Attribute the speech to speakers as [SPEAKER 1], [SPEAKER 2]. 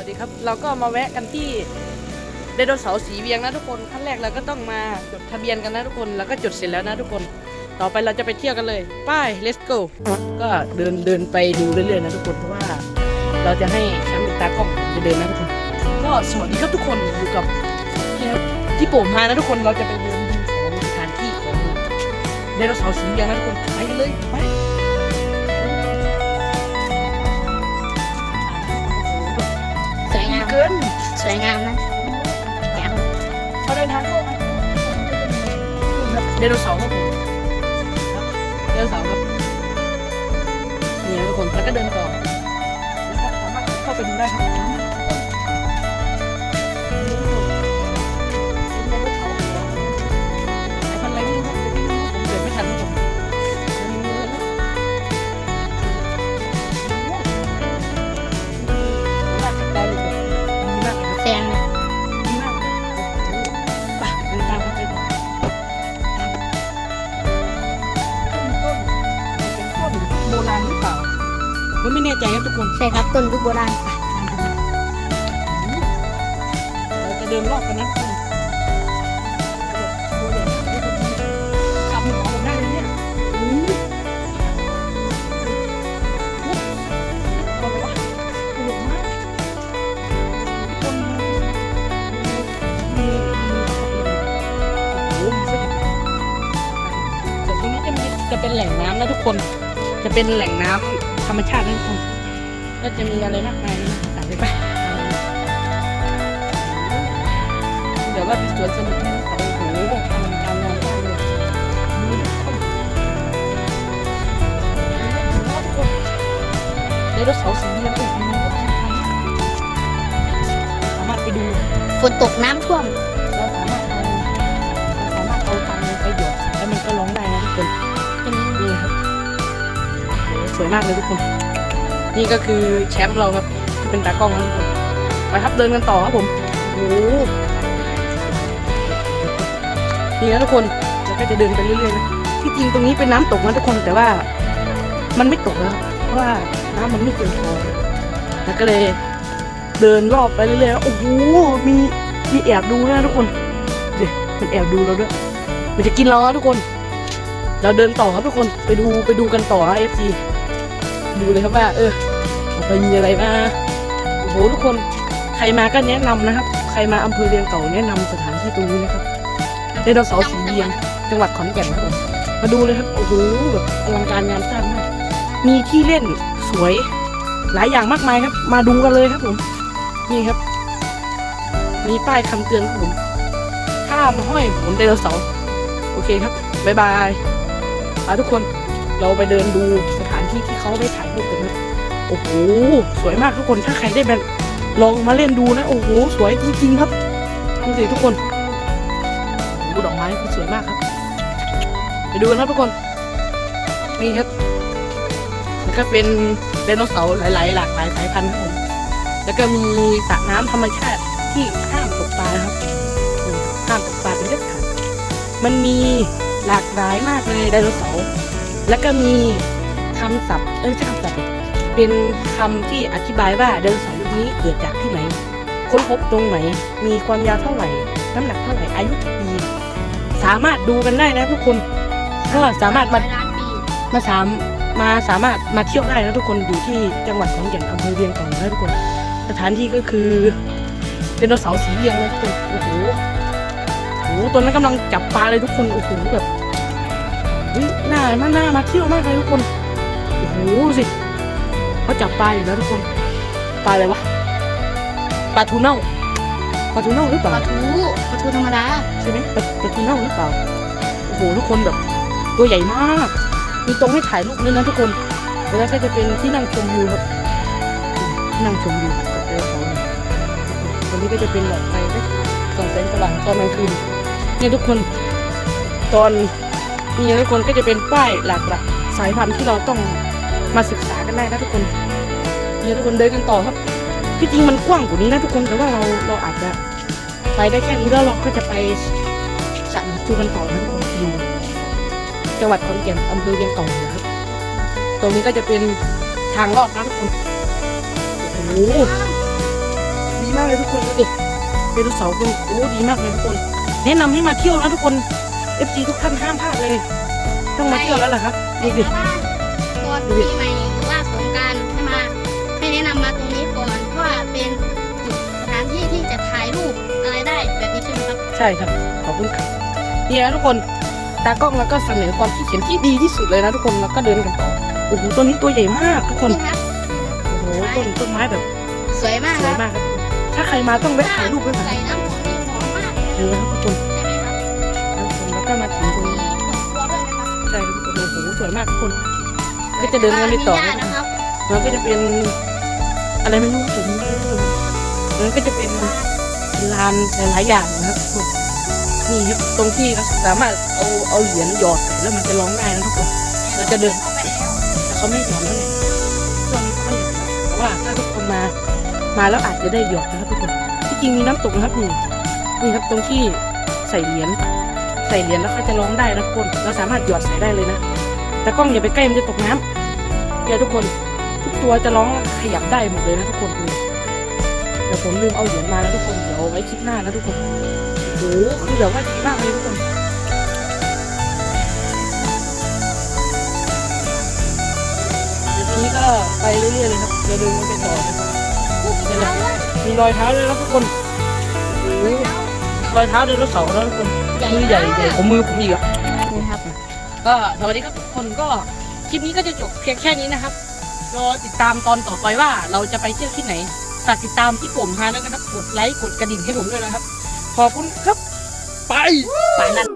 [SPEAKER 1] วัสดีครับ เราก็มาแวะกันที่ไดโนเสาร์สีเวียงนะทุกคนขั้นแรกเราก็ต้องมาจดทะเบียนกันนะทุกคน แล้วก็จดเสร็จแล้วนะทุกคน ต่อไปเราจะไปเที่ยวกันเลยไป้าย let's go ก็เดินเดินไปดูเรื่อยๆนะทุกคนเพราะว่า เราจะให้แชมป์เป็นตากล้องจะเดินนะทุกคนก็สวัสดีครับทุกคนอยู่กับที่โป่งมานะทุกคนเราจะไปเดินดูของสถานที่ของไดโนเสาร์สีเวียงนะทุกคนไปกันเลยไป
[SPEAKER 2] วยงาม
[SPEAKER 1] นะ
[SPEAKER 2] แจ๋ว
[SPEAKER 1] เขาเดินทางโลกเดโนเสาร์ครับผมครับไดโนเสาร์ครับนี่นะทุกคนแล้วก็เดินต่อแล้วก็สามารถเข้าไปดูได้ครับ น่ใจครับทุกคน
[SPEAKER 2] ใช่ครับต้นยุคโบราณ
[SPEAKER 1] เราจะเดินรอบกันนะทุกคนขับหัวผมได้เลยเนี่ยอู้หูอะไรวะสนุกมากทุกคนมีโอ้โหมีเส้นส่วนตรงนี้จะมีจะเป็นแหล่งน้ำนะทุกคน จะเป็นแหล่งน้ำ ธรรมชาตินะทุกคนก็จะมีอะไรมากมายนะตามไปไปเดี๋ยวว่าเป็นสวนสนุกนะโอ้โหอลังการงานสร้างเลยนี่ทุกคนไดโนเสาร์สีเหลืองโอ้โหสามารถไปดู
[SPEAKER 2] ฝนตกน้ำท่วม
[SPEAKER 1] วยมากเลยทุกคน นี่ก็คือแชมป์เราครับที่เป็นตากล้องนะทุกคนไปครับเดินกันต่อครับผมโอ้โหนี่นะทุกคนแล้วก็จะเดินไปเรื่อยๆนะที่จริงตรงนี้เป็นน้ำตกนะทุกคนแต่ว่า มันไม่ตกแล้วเพราะว่าน้ำมันไม่เพียงพอแล้วก็เลยเดินรอบไปเรื่อยๆโอ้โหมีมีแอบดูนะทุกคนเดี๋ยวมันแอบดูเราด้วยมันจะกินเรานะทุกคน เราเดินต่อครับทุกคนไปดูไปดูกันต่อนะเอฟซี ดูเลยครับว่า เออไปมีอะไรมาโอ้โหทุกคนใครมาก็แนะนำนะครับ ใครมาอำเภอเวียงเก่าแนะนำสถานที่ตรงนี้นะครับไดโนเสาร์สีเวียง จังหวัดขอนแก่นครับผมมาดูเลยครับโอ้โหแบบอลังการงานสร้างมากมีที่เล่นสวย หลายอย่างมากมายครับ มาดูกันเลยครับผมนี่ครับ มีป้ายคำเตือนครับผมห้ามห้อยโหนไดโนเสาร์โอเคครับบ๊ายบายไปทุกคนเราไปเดินดูสถ ที่ที่เขาไปถ่ายรูปกันนะโอ้โหสวยมากทุกคนถ้าใครได้แบบลองมาเล่นดูนะโอ้โหสวยจริงๆครับดูสิทุกคนดูดอกไม้คือสวยมากครับ ไปดูกันครับทุกคนนี่ครับแล้วก็เป็นไดโนเสาร์หลายๆ หลากหลายสายพันธุ์ครับผมแล้วก็มีสระน้ำธรรมชาติที่ห้ามตกปลาครับห้ามตกปลาเป็นเด็ดขาดมันมีหลากหลายมากเลยไดโนเสาร์แล้วก็มี คำศัพท์เอ้ยไม่ใช่คำศัพท์ดิเป็นคำที่อธิบายว่าไดโนเสาร์ยุคนี้เกิดจากที่ไหน ค้นพบตรงไหน มีความยาวเท่าไหร่ น้ำหนักเท่าไหร่ อายุกี่ปี สามารถดูกันได้นะทุกคน ก็สามารถมา
[SPEAKER 2] ร้อยล้านปี
[SPEAKER 1] มาสามมาสามารถมาเที่ยวได้นะทุกคนอยู่ที่จังหวัดขอนแก่นอำเภอเวียงเก่านะทุกคน สถานที่ก็คือไดโนเสาร์สีเวียงนะทุกคนโอ้โหโอ้โหตัวนั้นกำลังจับปลาเลยทุกคน โอ้โหแบบเฮ้ยน่ามาน่ามาเที่ยวมากเลยทุกคน โอ้โหดูสิเขาจับปลาอยู่นะทุกคนปลาอะไรวะปลาทูเน่าปลาทูเน่าหรือเป
[SPEAKER 2] ป
[SPEAKER 1] ล่า
[SPEAKER 2] ลาทูปลาทูธรรมดา
[SPEAKER 1] ใช่ไหมปลาปลาทูเน่าหรือเปล่าโอ้โหทุกคนแบบ ตัวใหญ่มาก มีตรงให้ถ่ายรูปด้วยนะทุกคนแล้วก็จะเป็นที่นั่งชมวิวครับที่นั่งชมวิวกับเรือเขาเนี่ยตรงนี้ก็จะเป็นหลอดไฟนะส่องแสงสว่างตอนกลางคืนเนี่ยทุกคนตอน นี่นะทุกคนก็จะเป็นป้ายหลากหลายสายพันธุ์ที่เราต้อง มาศึกษากันได้นะทุกคนเนี่ยทุกคนเดินกันต่อครับที่จริงมันกว้างกว่านี้นะทุกคนแต่ว่าเราเราอาจจะไปได้แค่นี้แล้วเราก็จะไปสั่งจูกันต่อนะทุกคนอยู่จังหวัดขอนแก่นอำเภอเวียงเก่านะครับตรงนี้ก็จะเป็นทางลอดนะทุกคนโอ้โหดีมากเลยทุกคนดูดิไดโนเสาร์เป็นโอ้ดีมากเลยทุกคน แนะนำให้มาเที่ยวนะทุกคน FG ทุกท่านห้ามพลาดเลย ต้องมาเที่ยวแล้วล่ะครับดูดิ
[SPEAKER 2] ปีใหม่หรือว่าสงกรารให้มาให้แนะนำมาตรงนี้ก่อนเพราะว่าเป็นจุดสถานที่ที่จะถ่ายรูปอะไรได้แบบนี้ใช่ไหมครับ
[SPEAKER 1] ใช่ครับ ขอบคุณครับเนี่ยนะทุกคนตากล้องแล้วก็เสนอความคิดเห็นที่ดีที่สุดเลยนะทุกคนแล้วก็เดินกันต่อโอ้โหตัวนี้ตัวใหญ่มากทุกคน
[SPEAKER 2] นี่ครับ
[SPEAKER 1] โอ้โหต้นต้นไม้แบบ
[SPEAKER 2] สวยมาก
[SPEAKER 1] ส
[SPEAKER 2] ค
[SPEAKER 1] วย
[SPEAKER 2] รับ
[SPEAKER 1] มากครับถ้าใครมาต้องแวะถ่ายรูปด้วยนะ
[SPEAKER 2] ใส่น้ำหอมนี่หอมมาก
[SPEAKER 1] เออครับทุกคน
[SPEAKER 2] ใช่ไหมครับ
[SPEAKER 1] แล้วทุกคนแล้วก็มาถึงตรง
[SPEAKER 2] มี
[SPEAKER 1] นี้
[SPEAKER 2] ขนตัวด้วยนะครับ
[SPEAKER 1] ใช่ครับทุกคนโอ้โหสวยมากทุกคน ก็จะเดินกันไปต่อ
[SPEAKER 2] มีหญ้า
[SPEAKER 1] นะ
[SPEAKER 2] นะครับ
[SPEAKER 1] มันก็จะเป็นอะไรไม่รู้ผมไม่รู้มันก็จะเป็นลานหลายๆอย่างนะครับทุกคนนี่ครับตรงที่เราสามารถเอาเอาเหรียญหยอดใส่แล้วมันจะร้องได้นะทุกคนเราจะเดิน
[SPEAKER 2] เข้าไปแล้ว
[SPEAKER 1] แต่เขาไม่หยอดแล้วไงช่วงนี้เขาไม่หยอดแล้วแต่ว่าถ้าทุกคนมามาแล้วอาจจะได้หยอดนะครับทุกคนที่จริงมีน้ำตกนะครับนี่นี่ครับตรงที่ใส่เหรียญใส่เหรียญแล้วเขาจะร้องได้นะทุกคนเราสามารถหยอดใส่ได้เลยนะ แต่กล้องอย่าไปใกล้มันจะตกน้ำอย่าทุกคนทุกตัวจะร้องขยับได้หมดเลยนะทุกคนดูเดี๋ยวผมลืมเอาเหรียญมาแล้วทุกคนเดี๋ยวเอาไว้คลิปหน้านะทุกคนโอ้โหคือแบบว่าดีมากเลยทุกคนเดี๋ยวทีนี้ก็ไปเรื่อยๆเลยครับเดี๋ยวเดินไปต่อนะครับ
[SPEAKER 2] ผู้มีเท้าด้วย
[SPEAKER 1] มีรอยเท้าด้วยนะทุกคนโอ้โหรอยเท้าไดโนเสาร์นะทุกคนมือใหญ่ใหญ่ของมือผมอีกอะ
[SPEAKER 2] นี่ครับ
[SPEAKER 1] ก็สวัสดีครับทุกคนก็คลิปนี้ก็จะจบเพียงแค่นี้นะครับรอติดตามตอนต่อไปว่าเราจะไปเที่ยวที่ไหนฝากติดตามที่ผมฮาแล้วนะครับ กดไลค์กดกระดิ่งให้ผมด้วยนะครับ ขอบคุณครับ ไป ไปนั่น